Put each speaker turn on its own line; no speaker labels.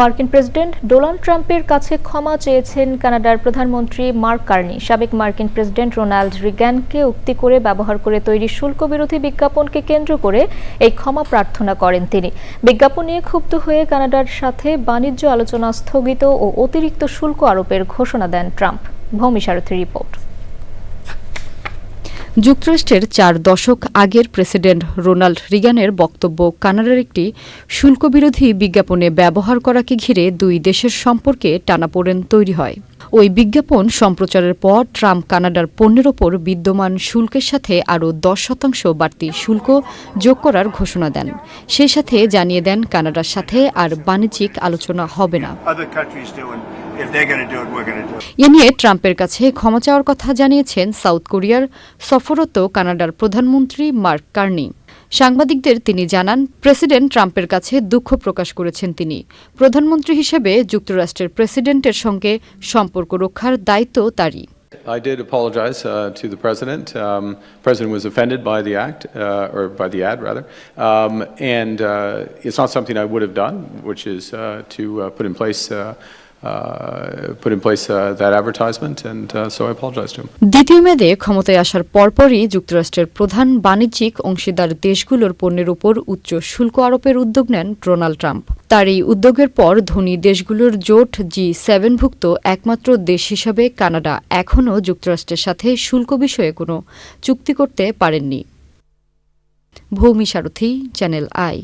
মার্কিন president Donald ট্রাম্পের কাছে ক্ষমা চেয়েছেন কানাডার প্রধানমন্ত্রী মার্ক কার্নি। সাবেক মার্কিন প্রেসিডেন্ট রোনাল্ড রিগ্যানকে উক্তি করে ব্যবহার করে তৈরি শুল্ক বিরোধী বিজ্ঞাপনকে কেন্দ্র করে এই ক্ষমা প্রার্থনা করেন তিনি। বিজ্ঞাপন নিয়ে ক্ষুব্ধ হয়ে কানাডার সাথে বাণিজ্য আলোচনা স্থগিত ও অতিরিক্ত শুল্ক আরোপের ঘোষণা দেন ট্রাম্প। ভূমি সারথী রিপোর্ট।
যুক্তরাষ্ট্রের চার দশক আগের প্রেসিডেন্ট রোনাল্ড রিগানের বক্তব্য, কানাডার একটি শুল্কবিরোধী বিজ্ঞাপনে ব্যবহার করাকে ঘিরে দুই দেশের সম্পর্কে টানাপোড়েন তৈরি হয়। ওই বিজ্ঞাপন সম্প্রচারের পর ট্রাম্প কানাডার পণ্যের ওপর বিদ্যমান শুল্কের সাথে আরও দশ শতাংশ বাড়তি শুল্ক যোগ করার ঘোষণা দেন। সেই সাথে জানিয়ে দেন, কানাডার সাথে আর বাণিজ্যিক আলোচনা হবে না। এ নিয়ে ট্রাম্পের কাছে ক্ষমা চাওয়ার কথা জানিয়েছেন সাউথ কোরিয়ার সফররত কানাডার প্রধানমন্ত্রী মার্ক কার্নি সাংবাদিকদের তিনি জানান প্রেসিডেন্ট ট্রাম্পের কাছে দুঃখ প্রকাশ করেছেন তিনি প্রধানমন্ত্রী হিসেবে যুক্তরাষ্ট্রের প্রেসিডেন্টের সঙ্গে সম্পর্ক রক্ষার দায়িত্ব তারই
I did apologize uh, to the president. Um, president was offended by the act, uh, or by the ad rather, um, and uh, it's not something I would have done, which is uh, to uh, put in place. Uh, uh, put in place uh, that advertisement, and uh, so I apologize to him.
দ্বিতীয় মেয়াদে ক্ষমতায় আসার পরপরই যুক্তরাষ্ট্রের প্রধান বাণিজ্যিক অংশীদার দেশগুলোর পণ্যের উপর উচ্চ শুল্ক আরোপের উদ্যোগ নেন ডোনাল্ড ট্রাম্প। তার এই উদ্যোগের পর ধনী দেশগুলোর জোট জি সেভেনভুক্ত একমাত্র দেশ হিসাবে কানাডা এখনও যুক্তরাষ্ট্রের সাথে শুল্ক বিষয়ে কোনো চুক্তি করতে পারেননি। Bhoumi Sarathi channel I.